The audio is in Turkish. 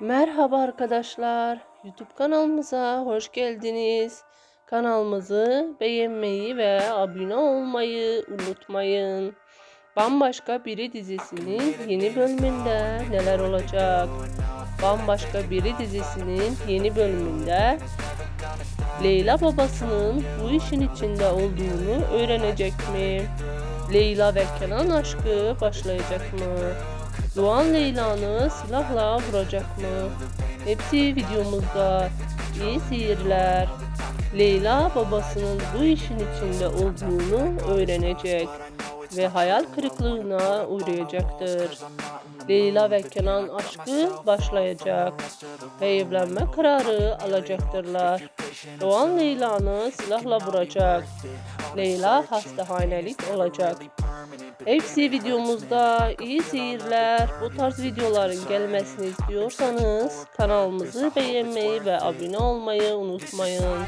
Merhaba arkadaşlar. YouTube kanalımıza hoş geldiniz. Kanalımızı beğenmeyi ve abone olmayı unutmayın. Bambaşka Biri dizisinin yeni bölümünde neler olacak? Bambaşka Biri dizisinin yeni bölümünde Leyla babasının bu işin içinde olduğunu öğrenecek mi? Leyla ve Kenan aşkı başlayacak mı? Doğan Leyla'nı silahla vuracak mı? Hepsi videomuzda. İyi seyirler. Leyla babasının bu işin içinde olduğunu öğrenecek ve hayal kırıklığına uğrayacaktır. Leyla ve Kenan aşkı başlayacak ve evlenme kararı alacaktırlar. Doğan Leyla'nı silahla vuracak. Leyla hastahanelik olacak. Hepsi videomuzda iyi seyirler. Bu tarz videoların gelmesini istiyorsanız kanalımızı beğenmeyi ve abone olmayı unutmayın.